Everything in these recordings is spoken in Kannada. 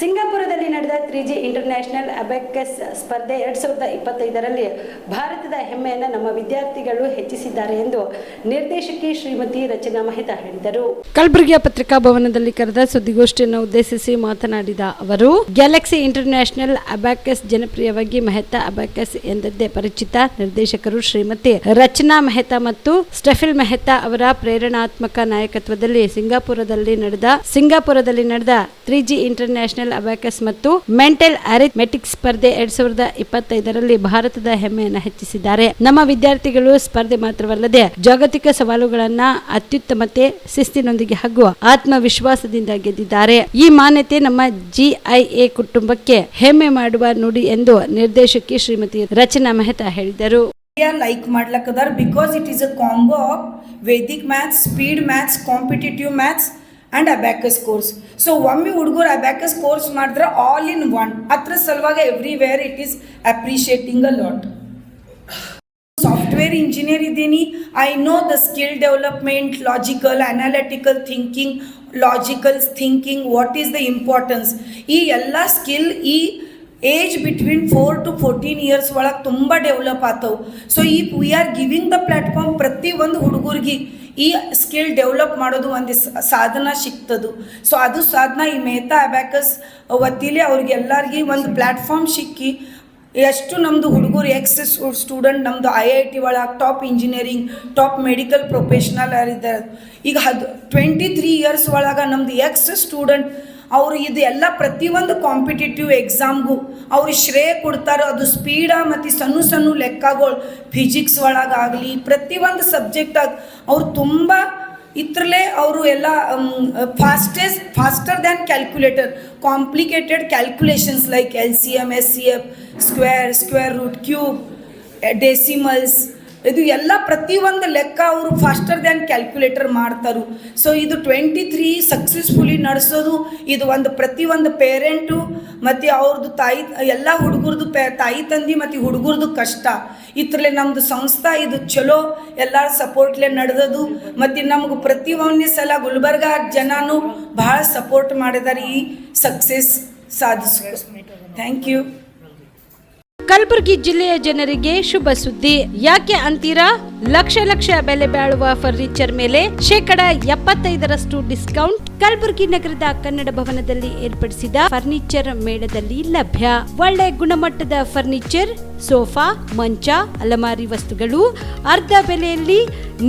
ಸಿಂಗಾಪುರದಲ್ಲಿ ನಡೆದ ತ್ರೀ ಜಿ ಇಂಟರ್ನ್ಯಾಷನಲ್ ಅಬೆಕಸ್ ಸ್ಪರ್ಧೆ ಎರಡ್ ಸಾವಿರದ ಇಪ್ಪತ್ತೈದರಲ್ಲಿ ಭಾರತದ ಹೆಮ್ಮೆಯನ್ನು ನಮ್ಮ ವಿದ್ಯಾರ್ಥಿಗಳು ಹೆಚ್ಚಿಸಿದ್ದಾರೆ ಎಂದು ನಿರ್ದೇಶಕಿ ಶ್ರೀಮತಿ ರಚನಾ ಮಹಿತಾ ಹೇಳಿದರು. ಕಲಬುರಗಿಯ ಪತ್ರಿಕಾ ಭವನದಲ್ಲಿ ಕರೆದ ಸುದ್ದಿಗೋಷ್ಠಿಯನ್ನು ಉದ್ದೇಶಿಸಿ ಮಾತನಾಡಿದ ಅವರು, ಗ್ಯಾಲಕ್ಸಿ ಇಂಟರ್ನ್ಯಾಷನಲ್ ಅಬ್ಯಾಕಸ್ ಜನಪ್ರಿಯವಾಗಿ ಮೆಹ್ತಾ ಅಬ್ಯಾಕಸ್ ಎಂದದ್ದೇ ಪರಿಚಿತ ನಿರ್ದೇಶಕರು ಶ್ರೀಮತಿ ರಚನಾ ಮೆಹ್ತಾ ಮತ್ತು ಸ್ಟೆಫಿಲ್ ಮೆಹ್ತಾ ಅವರ ಪ್ರೇರಣಾತ್ಮಕ ನಾಯಕತ್ವದಲ್ಲಿ ಸಿಂಗಾಪುರದಲ್ಲಿ ನಡೆದ ಸಿಂಗಾಪುರದಲ್ಲಿ ನಡೆದ ತ್ರೀ ಜಿ ಇಂಟರ್ನ್ಯಾಷನಲ್ ಅಬ್ಯಾಕಸ್ ಮತ್ತು ಮೆಂಟಲ್ ಅರಿಥಮೆಟಿಕ್ ಸ್ಪರ್ಧೆ ಎರಡ್ ಸಾವಿರದ ಇಪ್ಪತ್ತೈದರಲ್ಲಿ ಭಾರತದ ಹೆಮ್ಮೆಯನ್ನು ಹೆಚ್ಚಿಸಿದ್ದಾರೆ. ನಮ್ಮ ವಿದ್ಯಾರ್ಥಿಗಳು ಸ್ಪರ್ಧೆ ಮಾತ್ರವಲ್ಲದೆ ಜಾಗತಿಕ ಸವಾಲುಗಳನ್ನ ಅತ್ಯುತ್ತಮತೆ ಶಿಸ್ತಿನೊಂದಿಗೆ ಹಾಗೂ ಆತ್ಮವಿಶ್ವಾಸದಿಂದ ಗೆದ್ದಿದ್ದಾರೆ. ಈ ಮಾನ್ಯತೆ ನಮ್ಮ ಜಿಐಎ ಕುಟುಂಬಕ್ಕೆ ಹೆಮ್ಮೆ ಮಾಡುವ ನುಡಿ ಎಂದು ನಿರ್ದೇಶಕಿ ಶ್ರೀಮತಿ ರಚನಾ ಮೆಹ್ತಾ ಹೇಳಿದರು. Like ಮಾಡ್ಲಕ್ಕದಾರ because it is a combo of Vedic maths speed maths competitive maths and abacus course so ಒಮ್ಮೆ ಹುಡುಗರು ಅಬ್ಯಾಕಸ್ ಕೋರ್ಸ್ ಮಾಡಿದ್ರೆ ಆಲ್ ಇನ್ ಒನ್ ಅದ್ರ ಸಲುವಾಗಿ everywhere it is appreciating a lot software engineer ಇದ್ದೀನಿ. I know the skill development logical analytical thinking logical thinking what is the importance ಈ ಎಲ್ಲ ಸ್ಕಿಲ್ ಈ age between four to fourteen years ಒಳಗೆ ತುಂಬ ಡೆವಲಪ್ ಆತವು. ಸೊ ಈ we are giving the platform ಪ್ರತಿ ಒಂದು ಹುಡುಗರಿಗೆ ಈ ಸ್ಕಿಲ್ ಡೆವಲಪ್ ಮಾಡೋದು ಒಂದು ಸಾಧನ ಸಿಗ್ತದು. ಸೊ ಅದು ಸಾಧನ ಈ ಮೆಹ್ತಾ ಅಬ್ಯಾಕಸ್ ವತಿಲಿ ಅವ್ರಿಗೆಲ್ಲರಿಗೆ ಒಂದು ಪ್ಲ್ಯಾಟ್ಫಾರ್ಮ್ ಸಿಕ್ಕಿ ಎಷ್ಟು ನಮ್ಮದು ಹುಡುಗರು ಎಕ್ಸ್ ಸ್ಟೂಡೆಂಟ್ ನಮ್ಮದು ಐ ಐ ಟಿ ಒಳಗೆ top engineering top medical professional ಯಾರಿದ್ದಾರೆ. ಈಗ ಹದ್ ಟ್ವೆಂಟಿ ತ್ರೀ ಇಯರ್ಸ್ ಒಳಗೆ ನಮ್ಮದು ಎಕ್ಸ್ ಸ್ಟೂಡೆಂಟ್ ಅವರು ಇದು ಎಲ್ಲ ಪ್ರತಿಯೊಂದು ಕಾಂಪಿಟೇಟಿವ್ ಎಕ್ಸಾಮ್ಗೂ ಅವರು ಶ್ರೇಯ ಕೊಡ್ತಾರೆ ಅದು ಸ್ಪೀಡ ಮತ್ತು ಸಣ್ಣ ಸಣ್ಣ ಲೆಕ್ಕಗಳು ಫಿಸಿಕ್ಸ್ ಒಳಗಾಗಲಿ, ಪ್ರತಿಯೊಂದು ಸಬ್ಜೆಕ್ಟಾಗಿ ಅವ್ರು ತುಂಬ ಇದ್ರಲ್ಲೇ ಅವರು ಎಲ್ಲ fastest faster than calculator complicated calculations like L C M S C F square square root cube decimals ಇದು ಎಲ್ಲ ಪ್ರತಿಯೊಂದು ಲೆಕ್ಕ ಅವರು ಫಾಸ್ಟರ್ ದ್ಯಾನ್ ಕ್ಯಾಲ್ಕುಲೇಟರ್ ಮಾಡ್ತಾರೆ. ಸೊ ಇದು ಟ್ವೆಂಟಿ ತ್ರೀ ಸಕ್ಸಸ್ಫುಲಿ ನಡೆಸೋದು. ಇದು ಒಂದು ಪ್ರತಿಯೊಂದು ಪೇರೆಂಟು ಮತ್ತು ಅವ್ರದ್ದು ತಾಯಿ ಎಲ್ಲ ಹುಡುಗರದು ಪೇ ತಾಯಿ ತಂದೆ ಮತ್ತು ಹುಡುಗರದು ಕಷ್ಟ. ಇದ್ರಲ್ಲಿ ನಮ್ಮದು ಸಂಸ್ಥಾ ಇದು ಚಲೋ. ಎಲ್ಲರ ಸಪೋರ್ಟ್ಲೆ ನಡೆದದು. ಮತ್ತು ನಮಗೆ ಪ್ರತಿ ಒಂದು ಸಲ ಗುಲ್ಬರ್ಗ ಜನನೂ ಭಾಳ ಸಪೋರ್ಟ್ ಮಾಡಿದ್ದಾರೆ ಈ ಸಕ್ಸಸ್ ಸಾಧಿಸ್ ಥ್ಯಾಂಕ್ ಯು ಕಲಬುರಗಿ ಜಿಲ್ಲೆಯ ಜನರಿಗೆ ಶುಭ ಸುದ್ದಿ. ಯಾಕೆ ಅಂತೀರಾ? ಲಕ್ಷ ಲಕ್ಷ ಬೆಲೆ ಬಾಳುವ ಫರ್ನಿಚರ್ ಮೇಲೆ ಶೇಕಡ ಎಪ್ಪತ್ತೈದರಷ್ಟು ಡಿಸ್ಕೌಂಟ್ ಕಲಬುರಗಿ ನಗರದ ಕನ್ನಡ ಭವನದಲ್ಲಿ ಏರ್ಪಡಿಸಿದ ಫರ್ನಿಚರ್ ಮೇಳದಲ್ಲಿ ಲಭ್ಯ. ಒಳ್ಳೆ ಗುಣಮಟ್ಟದ ಫರ್ನಿಚರ್ ಸೋಫಾ, ಮಂಚ, ಅಲಮಾರಿ ವಸ್ತುಗಳು ಅರ್ಧ ಬೆಲೆಯಲ್ಲಿ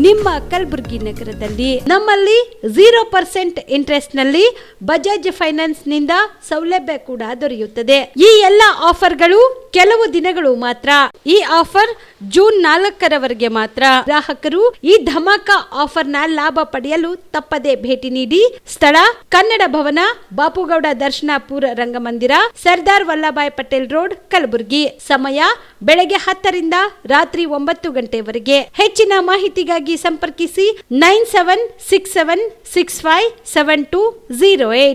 ನಿಮ್ಮ ಕಲಬುರಗಿ ನಗರದಲ್ಲಿ. ನಮ್ಮಲ್ಲಿ ಝೀರೋ ಪರ್ಸೆಂಟ್ ಇಂಟ್ರೆಸ್ಟ್ನಲ್ಲಿ ಬಜಾಜ್ ಫೈನಾನ್ಸ್ನಿಂದ ಸೌಲಭ್ಯ ಕೂಡ ದೊರೆಯುತ್ತದೆ. ಈ ಎಲ್ಲ ಆಫರ್ಗಳು ಕೆಲವು ದಿನಗಳು ಮಾತ್ರ. ಈ ಆಫರ್ ಜೂನ್ ನಾಲ್ಕರವರೆಗೆ ಮಾತ್ರ. ಗ್ರಾಹಕರು ಈ ಧಮಾಕ ಆಫರ್ನ ಲಾಭ ಪಡೆಯಲು ತಪ್ಪದೆ ಭೇಟಿ ನೀಡಿ. ಸ್ಥಳ ಕನ್ನಡ ಭವನ, ಬಾಪುಗೌಡ ದರ್ಶನಾಪುರ ರಂಗಮಂದಿರ, ಸರ್ದಾರ್ ವಲ್ಲಭಾಯ್ ಪಟೇಲ್ ರೋಡ್, ಕಲಬುರಗಿ. ಸಮಯ ಬೆಳಗ್ಗೆ ಹತ್ತರಿಂದ ರಾತ್ರಿ ಒಂಬತ್ತು ಗಂಟೆವರೆಗೆ. ಹೆಚ್ಚಿನ ಮಾಹಿತಿಗಾಗಿ ಸಂಪರ್ಕಿಸಿ nine seven six seven six five seven two zero eight.